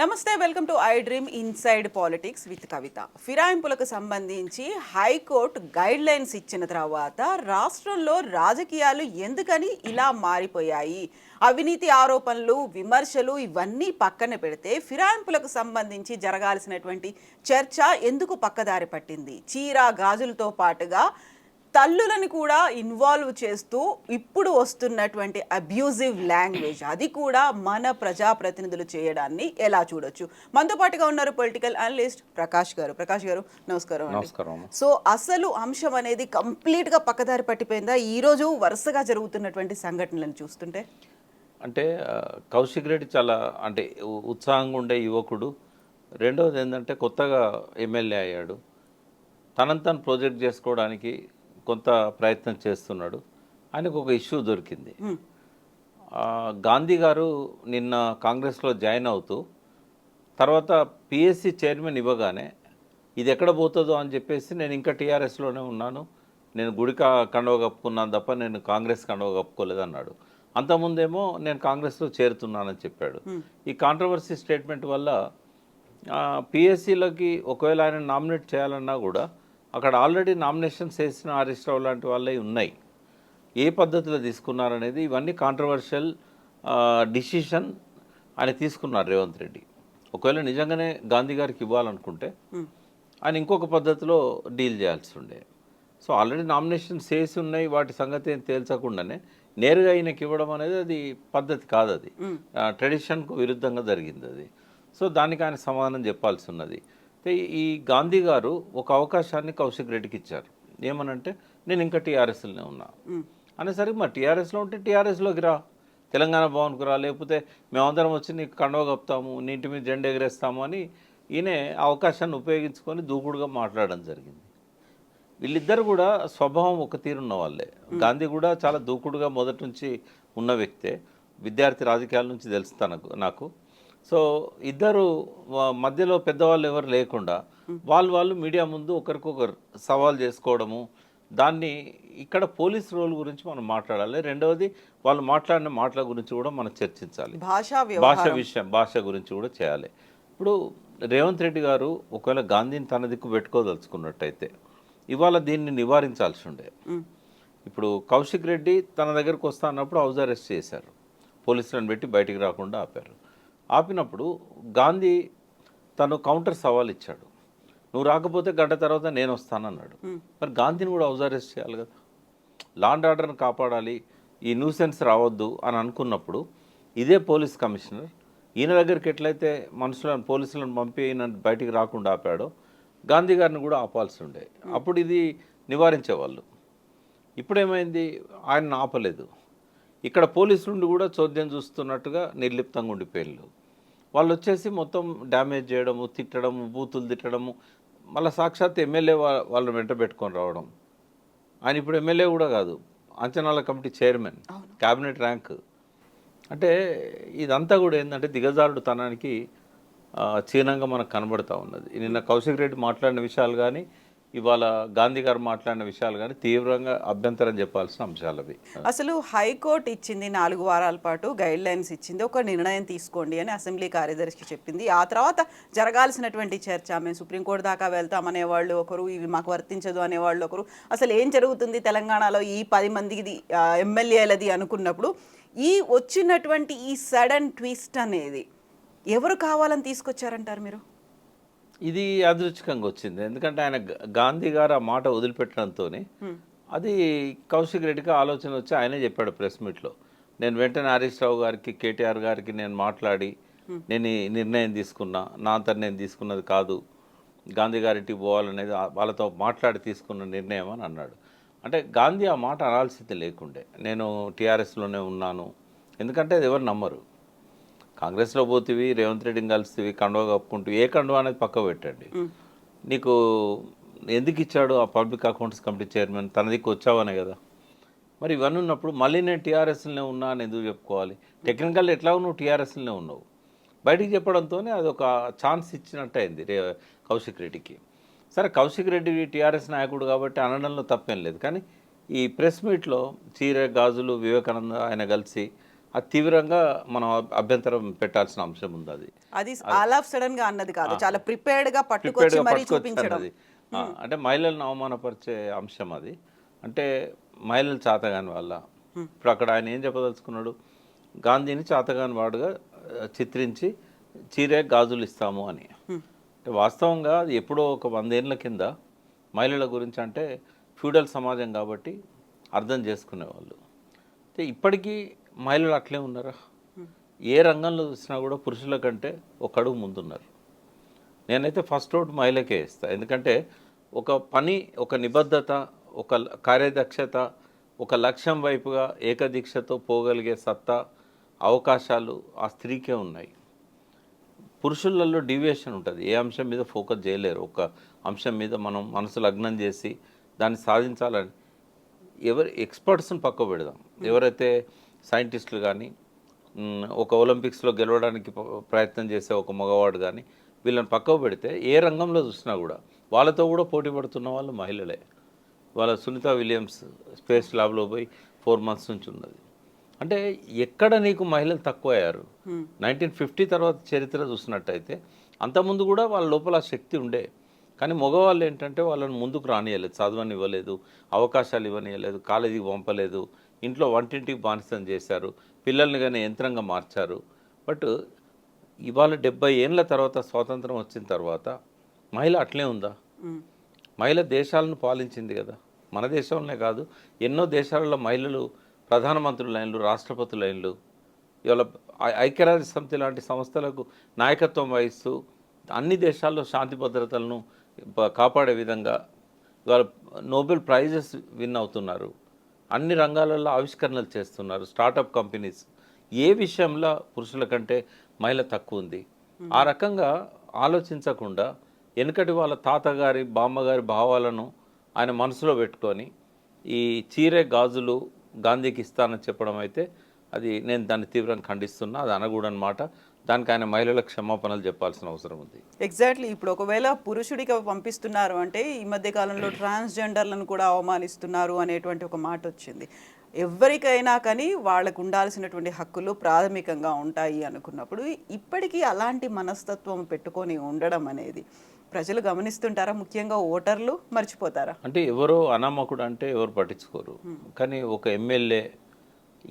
నమస్తే welcome to I dream inside politics with Kavitha. ఫిరాయింపులకు సంబంధించి high court guide lines ఇచ్చిన తర్వాత రాష్ట్రంలో రాజకీయాలు ఎందుకని ఇలా మారిపోయాయి? అవినీతి ఆరోపణలు విమర్శలు ఇవన్నీ పక్కన పెడితే ఫిరాయింపులకు సంబంధించి జరగాల్సినటువంటి చర్చ ఎందుకు పక్కదారి పట్టింది? చీర గాజులతో పాటుగా తల్లులను కూడా ఇన్వాల్వ్ చేస్తూ ఇప్పుడు వస్తున్నటువంటి అబ్యూజివ్ లాంగ్వేజ్ అది కూడా మన ప్రజాప్రతినిధులు చేయడాన్ని ఎలా చూడొచ్చు? మనతో పాటుగా ఉన్నారు పొలిటికల్ అనలిస్ట్ ప్రకాష్ గారు. ప్రకాష్ గారు నమస్కారం నమస్కారం. సో అసలు అంశం అనేది కంప్లీట్గా పక్కదారి పట్టిపోయిందా? ఈ రోజు వరుసగా జరుగుతున్నటువంటి సంఘటనలను చూస్తుంటే? అంటే కౌశిక్ రెడ్డి చాలా అంటే ఉత్సాహంగా ఉండే యువకుడు. రెండవది ఏంటంటే కొత్తగా ఎమ్మెల్యే అయ్యాడు. తనని తను ప్రాజెక్ట్ చేసుకోవడానికి కొంత ప్రయత్నం చేస్తున్నాడు. ఆయనకు ఒక ఇష్యూ దొరికింది. గాంధీ గారు నిన్న కాంగ్రెస్లో జాయిన్ అవుతూ తర్వాత పిఎస్సి చైర్మన్ ఇవ్వగానే ఇది ఎక్కడ పోతుందో అని చెప్పేసి నేను ఇంకా టీఆర్ఎస్లోనే ఉన్నాను. నేను గుడిక కండవ కప్పుకున్నాను తప్ప నేను కాంగ్రెస్ కండవ కప్పుకోలేదు అన్నాడు అంతకుముందేమో నేను కాంగ్రెస్లో చేరుతున్నానని చెప్పాడు. ఈ కాంట్రవర్సీ స్టేట్మెంట్ వల్ల పిఎస్సిలోకి ఒకవేళ ఆయన నామినేట్ చేయాలన్నా కూడా అక్కడ ఆల్రెడీ నామినేషన్స్ వేసిన హరీష్ రావు లాంటి వాళ్ళే ఉన్నాయి. ఏ పద్ధతిలో తీసుకున్నారనేది ఇవన్నీ కాంట్రవర్షియల్ డిసిషన్ ఆయన తీసుకున్నారు రేవంత్ రెడ్డి. ఒకవేళ నిజంగానే గాంధీ గారికి ఇవ్వాలనుకుంటే ఆయన ఇంకొక పద్ధతిలో డీల్ చేయాల్సి ఉండే. సో ఆల్రెడీ నామినేషన్స్ చేసి ఉన్నాయి వాటి సంగతి ఏం తేల్చకుండానే నేరుగా ఆయనకి ఇవ్వడం అనేది అది పద్ధతి కాదు అది ట్రెడిషన్కు విరుద్ధంగా జరిగింది అది. సో దానికి ఆయన సమాధానం చెప్పాల్సి ఉన్నది. ఈ గాంధీ గారు ఒక అవకాశాన్ని కౌశిక్ రెడ్డికి ఇచ్చారు. ఏమనంటే నేను ఇంకా టీఆర్ఎస్లోనే ఉన్నా. అనేసరికి మరి టీఆర్ఎస్లో ఉంటే టీఆర్ఎస్లోకి రా. తెలంగాణ భవన్కు రా. లేకపోతే మేమందరం వచ్చి నీకు కండవ కప్తాము నీ ఇంటి మీద జెండా ఎగరేస్తాము అని ఈయన అవకాశాన్ని ఉపయోగించుకొని దూకుడుగా మాట్లాడడం జరిగింది. వీళ్ళిద్దరు కూడా స్వభావం ఒక తీరున్న వాళ్ళే. గాంధీ కూడా చాలా దూకుడుగా మొదటి నుంచి ఉన్న వ్యక్తే. విద్యార్థి రాజకీయాల నుంచి తెలుసు తనకు నాకు. సో ఇద్దరు మధ్యలో పెద్దవాళ్ళు ఎవరు లేకుండా వాళ్ళు వాళ్ళు మీడియా ముందు ఒకరికొకరు సవాల్ చేసుకోవడము దాన్ని ఇక్కడ పోలీస్ రోల్ గురించి మనం మాట్లాడాలి. రెండవది వాళ్ళు మాట్లాడిన మాటల గురించి కూడా మనం చర్చించాలి. భాషా విషయం భాష గురించి కూడా చేయాలి. ఇప్పుడు రేవంత్ రెడ్డి గారు ఒకవేళ గాంధీని తన దిక్కు పెట్టుకోదలుచుకున్నట్టయితే ఇవాళ దీన్ని నివారించాల్సి ఉండే. ఇప్పుడు కౌశిక్ రెడ్డి తన దగ్గరకు వస్తా అన్నప్పుడు హౌస్ అరెస్ట్ చేశారు. పోలీసులను పెట్టి బయటికి రాకుండా ఆపారు. ఆపినప్పుడు గాంధీ తను కౌంటర్ సవాల్ ఇచ్చాడు. నువ్వు రాకపోతే గంట తర్వాత నేను వస్తానన్నాడు. మరి గాంధీని కూడా హౌస్ అరెస్ట్ చేయాలి కదా. లాండ్ ఆర్డర్ని కాపాడాలి ఈ న్యూసెన్స్ రావద్దు అని అనుకున్నప్పుడు ఇదే పోలీస్ కమిషనర్ ఈయన దగ్గరికి ఎట్లయితే మనుషులను పోలీసులను పంపి ఈయన బయటికి రాకుండా ఆపాడో గాంధీ గారిని కూడా ఆపాల్సి ఉండే. అప్పుడు ఇది నివారించేవాళ్ళు. ఇప్పుడేమైంది? ఆయన ఆపలేదు. ఇక్కడ పోలీసులు కూడా చోద్యం చూస్తున్నట్టుగా నిర్లిప్తంగా ఉండిపోయారు వాళ్ళు వచ్చేసి మొత్తం డ్యామేజ్ చేయడము తిట్టడము బూతులు తిట్టడము మళ్ళీ సాక్షాత్ ఎమ్మెల్యే వా- వాళ్ళని వెంట పెట్టుకొని రావడం. ఆయన ఇప్పుడు ఎమ్మెల్యే కూడా కాదు అంచనాల కమిటీ చైర్మన్ క్యాబినెట్ ర్యాంక్. అంటే ఇదంతా కూడా ఏంటంటే దిగజారుడు తనానికి చీనంగా మనకు కనబడతా ఉన్నది. నిన్న కౌశిక్ రెడ్డి మాట్లాడిన విషయాలు కానీ ఇవాళ గాంధీ గారు మాట్లాడిన విషయాలు కానీ తీవ్రంగా అభ్యంతరం చెప్పాల్సిన అంశాలు అవి. అసలు హైకోర్టు ఇచ్చింది నాలుగు వారాల పాటు గైడ్ లైన్స్ ఇచ్చింది. ఒక నిర్ణయం తీసుకోండి అని అసెంబ్లీ కార్యదర్శికి చెప్పింది. ఆ తర్వాత జరగాల్సినటువంటి చర్చ మేము సుప్రీంకోర్టు దాకా వెళ్తామనే వాళ్ళు ఒకరు ఇవి మాకు వర్తించదు అనేవాళ్ళు ఒకరు. అసలు ఏం జరుగుతుంది తెలంగాణలో ఈ పది మందిది ఎమ్మెల్యేలది అనుకున్నప్పుడు ఈ వచ్చినటువంటి ఈ సడన్ ట్విస్ట్ అనేది ఎవరు కావాలని తీసుకొచ్చారంటారు మీరు? ఇది యాదృచ్ఛికంగా వచ్చింది. ఎందుకంటే ఆయన గాంధీ గారు ఆ మాట వదిలిపెట్టడంతో అది కౌశిక్ రెడ్డికి ఆలోచన వచ్చి ఆయనే చెప్పాడు ప్రెస్ మీట్లో. నేను వెంటనే హరీష్ రావు గారికి కేటీఆర్ గారికి నేను మాట్లాడి నేను ఈ నిర్ణయం తీసుకున్నా నా అంతా నేను తీసుకున్నది కాదు గాంధీ గారింటికి పోవాలనేది వాళ్ళతో మాట్లాడి తీసుకున్న నిర్ణయం అని అన్నాడు. అంటే గాంధీ ఆ మాట అనాల్సింది లేకుండే. నేను టీఆర్ఎస్లోనే ఉన్నాను. ఎందుకంటే అది ఎవరు నమ్మరు. కాంగ్రెస్లో పోతివి రేవంత్ రెడ్డిని కలుస్తీవి కండువా కప్పుకుంటూ ఏ కండువా అనేది పక్క పెట్టండి. నీకు ఎందుకు ఇచ్చాడు ఆ పబ్లిక్ అకౌంట్స్ కమిటీ చైర్మన్? తన దిక్కు వచ్చావనే కదా. మరి ఇవన్నీ ఉన్నప్పుడు మళ్ళీ నేను టీఆర్ఎస్లోనే ఉన్నా అని ఎందుకు చెప్పుకోవాలి? టెక్నికల్ ఎట్లాగో నువ్వు టీఆర్ఎస్లోనే ఉన్నావు. బయటికి చెప్పడంతో అది ఒక ఛాన్స్ ఇచ్చినట్టు అయింది రే కౌశిక్ రెడ్డికి. సరే కౌశిక్ రెడ్డి టీఆర్ఎస్ నాయకుడు కాబట్టి అనడంలో తప్పేం లేదు. కానీ ఈ ప్రెస్ మీట్లో చీర గాజులు వివేకానంద ఆయన కలిసి అది తీవ్రంగా మనం అభ్యంతరం పెట్టాల్సిన అంశం ఉంది అది. అది ఆల్ ఆఫ్ సడన్గా అన్నది కాదు. చాలా ప్రిపేర్డ్గా పట్టుకొచ్చి మరీ చూపించడం. అంటే మహిళలను అవమానపరిచే అంశం అది. అంటే మహిళలు చాతగాని వాళ్ళ. ఇప్పుడు అక్కడ ఆయన ఏం చెప్పదలుచుకున్నాడు? గాంధీని చాతగాని వాడుగా చిత్రించి చీరే గాజులు ఇస్తాము అని. అంటే వాస్తవంగా అది ఎప్పుడో ఒక వందేళ్ళ కింద మహిళల గురించి అంటే ఫ్యూడల్ సమాజం కాబట్టి అర్థం చేసుకునేవాళ్ళు. అయితే ఇప్పటికీ మహిళలు అట్లే ఉన్నారా? ఏ రంగంలో చూసినా కూడా పురుషుల కంటే ఒక అడుగు ముందున్నారు. నేనైతే ఫస్ట్ ఓట్ మహిళకే ఇస్తాను ఎందుకంటే ఒక పని ఒక నిబద్ధత ఒక ల- కార్యదక్షత ఒక లక్ష్యం వైపుగా ఏకదీక్షతో పోగలిగే సత్తా అవకాశాలు ఆ స్త్రీకే ఉన్నాయి. పురుషులలో డివియేషన్ ఉంటుంది. ఏ అంశం మీద ఫోకస్ చేయలేరు. ఒక అంశం మీద మనం మనసు లగ్నం చేసి దాన్ని సాధించాలని ఎవరు ఎక్స్పర్ట్స్ని పక్క పెడదాం. ఎవరైతే సైంటిస్టులు కానీ ఒక ఒలింపిక్స్లో గెలవడానికి ప్రయత్నం చేసే ఒక మగవాడు కానీ వీళ్ళని పక్కకు పెడితే ఏ రంగంలో చూసినా కూడా వాళ్ళతో కూడా పోటీ పడుతున్న వాళ్ళు మహిళలే. వాళ్ళ సునీత విలియమ్స్ స్పేస్ ల్యాబ్లో పోయి ఫోర్ మంత్స్ నుంచి ఉన్నది. అంటే ఎక్కడ నీకు మహిళలు తక్కువ అయ్యారు నైన్టీన్ ఫిఫ్టీ తర్వాత చరిత్ర చూసినట్టయితే అంతకుముందు కూడా వాళ్ళ లోపల ఆ శక్తి ఉండే. కానీ మగవాళ్ళు ఏంటంటే వాళ్ళని ముందుకు రానియలేదు. చదవని ఇవ్వలేదు అవకాశాలు ఇవ్వనియలేదు కాలేజీకి పంపలేదు ఇంట్లో వంటింటికి బానిసం చేశారు. పిల్లల్ని కానీ యంత్రంగా మార్చారు. బట్ ఇవాళ డెబ్బై ఏళ్ళ తర్వాత స్వాతంత్రం వచ్చిన తర్వాత మహిళ అట్లే ఉందా. మహిళ దేశాలను పాలించింది కదా. మన దేశంలోనే కాదు ఎన్నో దేశాలలో మహిళలు ప్రధానమంత్రులైనలు రాష్ట్రపతులైనలు ఇవాళ ఐ- ఐక్యరాజ్య సమితి లాంటి సంస్థలకు నాయకత్వం వహిస్తూ అన్ని దేశాల్లో శాంతి భద్రతలను కాపాడే విధంగా ఇవాళ నోబెల్ ప్రైజెస్ విన్ అవుతున్నారు. అన్ని రంగాలలో ఆవిష్కరణలు చేస్తున్నారు. Startup companies. ఏ విషయంలో పురుషుల కంటే మహిళ తక్కువ ఉంది? ఆ రకంగా ఆలోచించకుండా వెనుకటి వాళ్ళ తాతగారి బామ్మగారి భావాలను ఆయన మనసులో పెట్టుకొని ఈ చీరే గాజులు గాంధీకి ఇస్తానని చెప్పడం అయితే అది నేను దాన్ని తీవ్రంగా ఖండిస్తున్నా. అది అనకూడనమాట. దానికి ఆయన మహిళలకు క్షమాపణలు చెప్పాల్సిన అవసరం ఉంది. ఎగ్జాక్ట్లీ ఇప్పుడు ఒకవేళ పురుషుడికి పంపిస్తున్నారు అంటే ఈ మధ్య కాలంలో ట్రాన్స్జెండర్లను కూడా అవమానిస్తున్నారు అనేటువంటి ఒక మాట వచ్చింది. ఎవరికైనా కానీ వాళ్ళకు ఉండాల్సినటువంటి హక్కులు ప్రాథమికంగా ఉంటాయి అనుకున్నప్పుడు ఇప్పటికీ అలాంటి మనస్తత్వం పెట్టుకొని ఉండడం అనేది ప్రజలు గమనిస్తుంటారా? ముఖ్యంగా ఓటర్లు మర్చిపోతారా? అంటే ఎవరో అనామకుడు అంటే ఎవరు పట్టించుకోరు. కానీ ఒక ఎమ్మెల్యే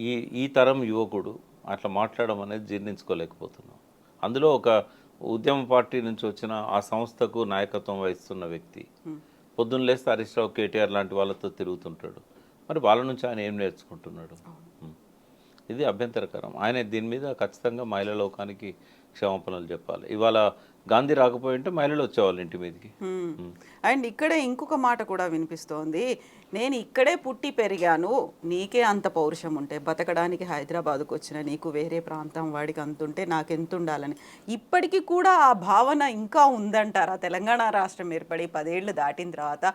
ఈ ఈ తరం యువకుడు అట్లా మాట్లాడడం అనేది జీర్ణించుకోలేకపోతున్నాం. అందులో ఒక ఉద్యమ పార్టీ నుంచి వచ్చిన ఆ సంస్థకు నాయకత్వం వహిస్తున్న వ్యక్తి పొద్దున్న లేస్తే హరీష్ రావు కేటీఆర్ లాంటి వాళ్ళతో తిరుగుతుంటాడు. మరి వాళ్ళ నుంచి ఆయన ఏం నేర్చుకుంటున్నాడు. ఇది అభ్యంతరకరం. ఆయన దీని మీద ఖచ్చితంగా మహిళా లోకానికి క్షమాపణలు చెప్పాలి. ఇవాళ గాంధీ రాకపోయి ఉంటే మహిళలు వచ్చేవాళ్ళు ఇంటి మీదకి. అండ్ ఇక్కడే ఇంకొక మాట కూడా వినిపిస్తోంది. నేను ఇక్కడే పుట్టి పెరిగాను నీకే అంత పౌరుషం ఉంటే బతకడానికి హైదరాబాద్కు వచ్చిన నీకు వేరే ప్రాంతం వాడికి అంత ఉంటే నాకెంత ఉండాలని ఇప్పటికీ కూడా ఆ భావన ఇంకా ఉందంటారా? తెలంగాణ రాష్ట్రం ఏర్పడి పదేళ్ళు దాటిన తర్వాత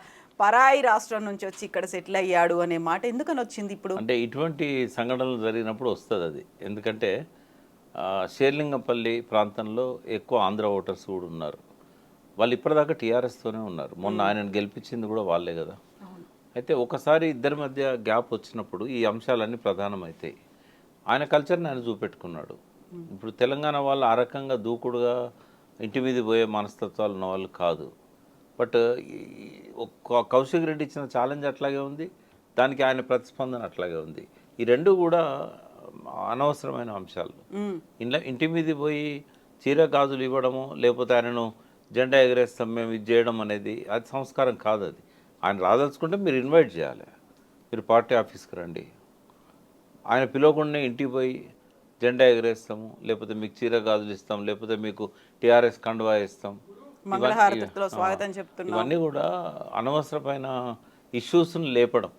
పరాయి రాష్ట్రం నుంచి వచ్చి ఇక్కడ సెటిల్ అయ్యాడు అనే మాట ఎందుకని వచ్చింది ఇప్పుడు? అంటే ఇటువంటి సంఘటనలు జరిగినప్పుడు వస్తుంది అది. ఎందుకంటే షేర్లింగంపల్లి ప్రాంతంలో ఎక్కువ ఆంధ్ర ఓటర్స్ కూడా ఉన్నారు. వాళ్ళు ఇప్పటిదాకా టీఆర్ఎస్తోనే ఉన్నారు. మొన్న ఆయనను గెలిపించింది కూడా వాళ్ళే కదా. అయితే ఒకసారి ఇద్దరి మధ్య గ్యాప్ వచ్చినప్పుడు ఈ అంశాలన్నీ ప్రధానమవుతాయి ఆయన కల్చర్ని ఆయన చూపెట్టుకున్నాడు. ఇప్పుడు తెలంగాణ వాళ్ళు ఆ రకంగా దూకుడుగా ఇంటి మీద పోయే మనస్తత్వాలు ఉన్న వాళ్ళు కాదు. బట్ కౌశిక్ రెడ్డి ఇచ్చిన ఛాలెంజ్ అట్లాగే ఉంది. దానికి ఆయన ప్రతిస్పందన అట్లాగే ఉంది. ఈ రెండు కూడా అనవసరమైన అంశాలు. ఇంట్లో ఇంటి మీద పోయి చీర గాజులు ఇవ్వడము లేకపోతే ఆయనను జెండా ఎగరేస్తాం మేము ఇది చేయడం అనేది అది సంస్కారం కాదు అది. ఆయన రాదలుచుకుంటే మీరు ఇన్వైట్ చేయాలి. మీరు పార్టీ ఆఫీస్కి రండి. ఆయన పిలవకుండా ఇంటికి పోయి జెండా ఎగరేస్తాము లేకపోతే మీకు చీర గాజులు ఇస్తాం లేకపోతే మీకు టీఆర్ఎస్ కండువా ఇస్తాం. ఇవన్నీ కూడా అనవసరమైన ఇష్యూస్ని లేపడం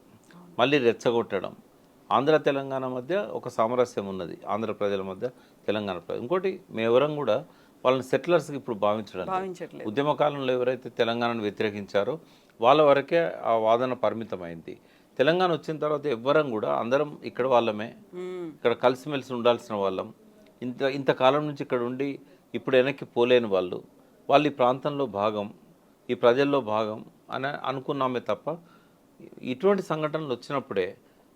మళ్ళీ రెచ్చగొట్టడం. ఆంధ్ర తెలంగాణ మధ్య ఒక సామరస్యం ఉన్నది. ఆంధ్ర ప్రజల మధ్య తెలంగాణ ప్రజలు ఇంకోటి మేమెవరం కూడా వాళ్ళని సెటిలర్స్కి ఇప్పుడు భావించడం ఉద్యమ కాలంలో ఎవరైతే తెలంగాణను వ్యతిరేకించారో వాళ్ళ వరకే ఆ వాదన పరిమితమైంది. తెలంగాణ వచ్చిన తర్వాత ఎవ్వరం కూడా అందరం ఇక్కడ వాళ్ళమే. ఇక్కడ కలిసిమెలిసి ఉండాల్సిన వాళ్ళం. ఇంత ఇంతకాలం నుంచి ఇక్కడ ఉండి ఇప్పుడు వెనక్కి పోలేని వాళ్ళు. వాళ్ళు ఈ ప్రాంతంలో భాగం ఈ ప్రజల్లో భాగం అని అనుకున్నామే తప్ప ఇటువంటి సంఘటనలు వచ్చినప్పుడే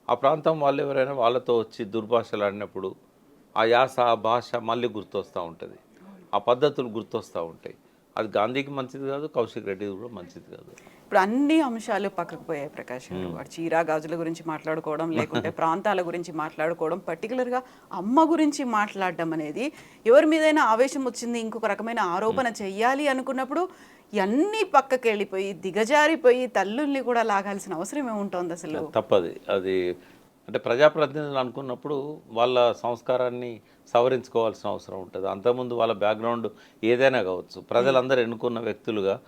ఆ ప్రాంతం వాళ్ళు ఎవరైనా వాళ్ళతో వచ్చి దుర్భాషలు ఆడినప్పుడు ఆ యాస ఆ భాష మళ్ళీ గుర్తొస్తూ ఉంటుంది. ఆ పద్ధతులు గుర్తొస్తూ ఉంటాయి. అది గాంధీకి మంచిది కాదు కౌశిక్ రెడ్డి కూడా మంచిది కాదు. ఇప్పుడు అన్ని అంశాలు పక్కకు పోయాయి ప్రకాష్ గారు. వాడు చీరా గాజుల గురించి మాట్లాడుకోవడం లేకుంటే ప్రాంతాల గురించి మాట్లాడుకోవడం పర్టికులర్గా అమ్మ గురించి మాట్లాడడం అనేది ఎవరి మీదైనా ఆవేశం వచ్చింది ఇంకొక రకమైన ఆరోపణ చెయ్యాలి అనుకున్నప్పుడు ఇవన్నీ పక్కకి వెళ్ళిపోయి దిగజారిపోయి తల్లుల్ని కూడా లాగాల్సిన అవసరం ఏముంటోంది అసలు? తప్పది. అది అంటే ప్రజాప్రతినిధులు అనుకున్నప్పుడు వాళ్ళ సంస్కారాన్ని సవరించుకోవాల్సిన అవసరం ఉంటుంది. అంతకుముందు వాళ్ళ బ్యాక్గ్రౌండ్ ఏదైనా కావచ్చు. ప్రజలందరూ ఎన్నుకున్న వ్యక్తులుగా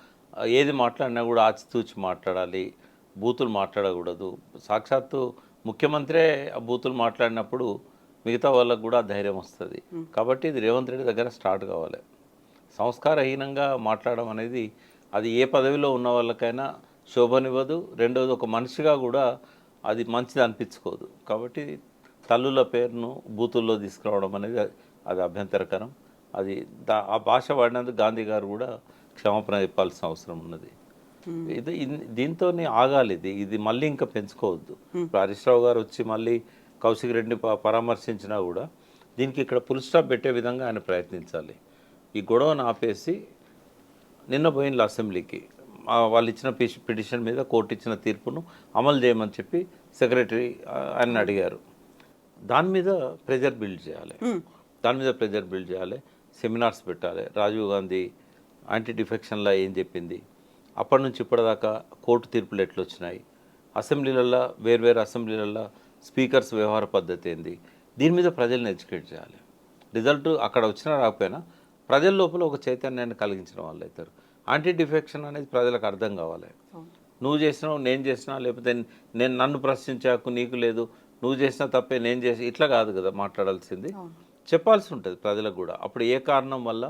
ఏది మాట్లాడినా కూడా ఆచితూచి మాట్లాడాలి బూతులు మాట్లాడకూడదు. సాక్షాత్తు ముఖ్యమంత్రే ఆ బూతులు మాట్లాడినప్పుడు మిగతా వాళ్ళకు కూడా ధైర్యం వస్తుంది. కాబట్టి ఇది రేవంత్ రెడ్డి దగ్గర స్టార్ట్ కావాలి. సంస్కారహీనంగా మాట్లాడడం అనేది అది ఏ పదవిలో ఉన్న వాళ్ళకైనా శోభనివ్వదు. రెండవది ఒక మనిషిగా కూడా అది మంచిది అనిపించుకోదు. కాబట్టి తల్లుల పేరును బూతుల్లో తీసుకురావడం అనేది అది అభ్యంతరకరం. అది దా ఆ భాష వాడినందుకు గాంధీ గారు కూడా క్షమాపణ చెప్పాల్సిన అవసరం ఉన్నది. ఇది దీంతో ఆగాలి ఇది. ఇది మళ్ళీ ఇంకా పెంచుకోవద్దు. ఇప్పుడు హరీష్ రావు గారు వచ్చి మళ్ళీ కౌశిక్ రెడ్డిని పరామర్శించినా కూడా దీనికి ఇక్కడ పుల్ స్టాప్ పెట్టే విధంగా ఆయన ప్రయత్నించాలి. ఈ గొడవను ఆపేసి నిన్న పోయిన అసెంబ్లీకి. వాళ్ళు ఇచ్చిన పిటిషన్ మీద కోర్టు ఇచ్చిన తీర్పును అమలు చేయమని చెప్పి సెక్రటరీ ఆయన అడిగారు. దాని మీద ప్రెజర్ బిల్డ్ చేయాలి. దాని మీద ప్రెజర్ బిల్డ్ చేయాలి. సెమినార్స్ పెట్టాలి. రాజీవ్ గాంధీ యాంటీ డిఫెక్షన్లో ఏం చెప్పింది? అప్పటి నుంచి ఇప్పటిదాకా కోర్టు తీర్పులు ఎట్లా వచ్చినాయి అసెంబ్లీలలో వేర్వేరు అసెంబ్లీలలో స్పీకర్స్ వ్యవహార పద్ధతి ఏంది? దీని మీద ప్రజల్ని ఎడ్యుకేట్ చేయాలి. రిజల్ట్ అక్కడ వచ్చినా రాకపోయినా ప్రజల లోపల ఒక చైతన్యాన్ని కలిగించిన వాళ్ళు అవుతారు. యాంటీ డిఫెక్షన్ అనేది ప్రజలకు అర్థం కావాలి. నువ్వు చేసినావు నేను చేసినా లేకపోతే నేను నన్ను ప్రశ్నించే హక్కు నీకు లేదు నువ్వు చేసిన తప్పే నేను చేసి ఇట్లా కాదు కదా మాట్లాడాల్సింది. చెప్పాల్సి ఉంటుంది ప్రజలకు కూడా. అప్పుడు ఏ కారణం వల్ల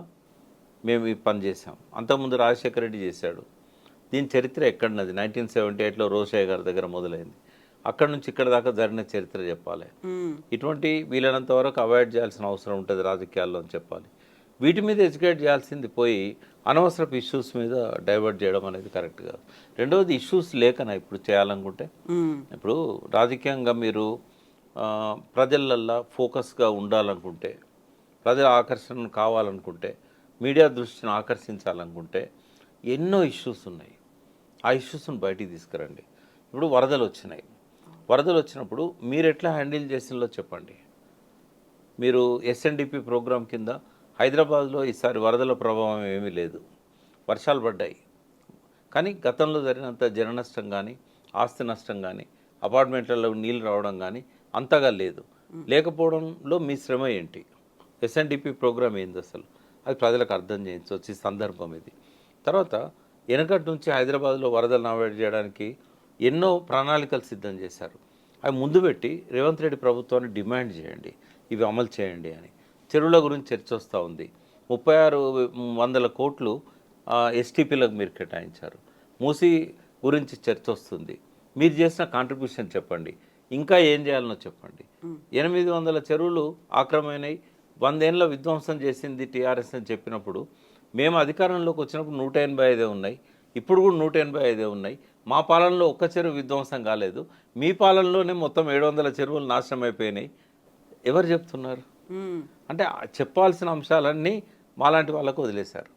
మేము ఈ పని చేసాం అంతకుముందు రాజశేఖర రెడ్డి చేశాడు. దీని చరిత్ర ఎక్కడున్నది నైన్టీన్ సెవెంటీ ఎయిట్లో రోషయ్య గారి దగ్గర మొదలైంది. అక్కడ నుంచి ఇక్కడ దాకా జరిగిన చరిత్ర చెప్పాలి. ఇటువంటి వీలైనంత వరకు అవాయిడ్ చేయాల్సిన అవసరం ఉంటుంది రాజకీయాల్లో అని చెప్పాలి. వీటి మీద ఎడ్యుకేట్ చేయాల్సింది పోయి అనవసరపు ఇష్యూస్ మీద డైవర్ట్ చేయడం అనేది కరెక్ట్ కాదు. రెండవది ఇష్యూస్ లేకనా ఇప్పుడు చేయాలనుకుంటే. ఇప్పుడు రాజకీయంగా మీరు ప్రజలల్లో ఫోకస్గా ఉండాలనుకుంటే ప్రజల ఆకర్షణ కావాలనుకుంటే మీడియా దృష్టిని ఆకర్షించాలనుకుంటే ఎన్నో ఇష్యూస్ ఉన్నాయి. ఆ ఇష్యూస్ని బయటికి తీసుకురండి. ఇప్పుడు వరదలు వచ్చినాయి. వరదలు వచ్చినప్పుడు మీరు ఎట్లా హ్యాండిల్ చేసిందో చెప్పండి. మీరు ఎస్ఎన్డిపి ప్రోగ్రాం కింద హైదరాబాద్లో ఈసారి వరదల ప్రభావం ఏమీ లేదు. వర్షాలు పడ్డాయి. కానీ గతంలో జరిగినంత జన నష్టం కానీ ఆస్తి నష్టం కానీ అపార్ట్మెంట్లలో నీళ్ళు రావడం కానీ అంతగా లేదు. లేకపోవడంలో మీ శ్రమ ఏంటి? ఎస్ఎన్డిపి ప్రోగ్రామ్ ఏంది అసలు? అది ప్రజలకు అర్థం చేయించవచ్చు ఈ సందర్భం ఇది. తర్వాత వెనకటి నుంచి హైదరాబాద్లో వరదలు అవాయిడ్ చేయడానికి ఎన్నో ప్రణాళికలు సిద్ధం చేశారు. అవి ముందు పెట్టి రేవంత్ రెడ్డి ప్రభుత్వాన్ని డిమాండ్ చేయండి. ఇవి అమలు చేయండి అని. చెరువుల గురించి చర్చ వస్తూ ఉంది. ముప్పై ఆరు వందల కోట్లు ఎస్టీపీలకు మీరు కేటాయించారు. మూసీ గురించి చర్చ వస్తుంది. మీరు చేసిన కాంట్రిబ్యూషన్ చెప్పండి. ఇంకా ఏం చేయాలనో చెప్పండి. ఎనిమిది వందల చెరువులు ఆక్రమైనవి వందేళ్ళ విధ్వంసం చేసింది టీఆర్ఎస్ అని చెప్పినప్పుడు మేము అధికారంలోకి వచ్చినప్పుడు నూట ఎనభై ఐదే ఉన్నాయి. ఇప్పుడు కూడా నూట ఎనభై ఐదే ఉన్నాయి. మా పాలనలో ఒక్క చెరువు విధ్వంసం కాలేదు. మీ పాలనలోనే మొత్తం ఏడు వందల చెరువులు నాశనం అయిపోయినాయి. ఎవరు చెప్తున్నారు. అంటే చెప్పాల్సిన అంశాలన్నీ మాలాంటి వాళ్ళకు వదిలేశారు.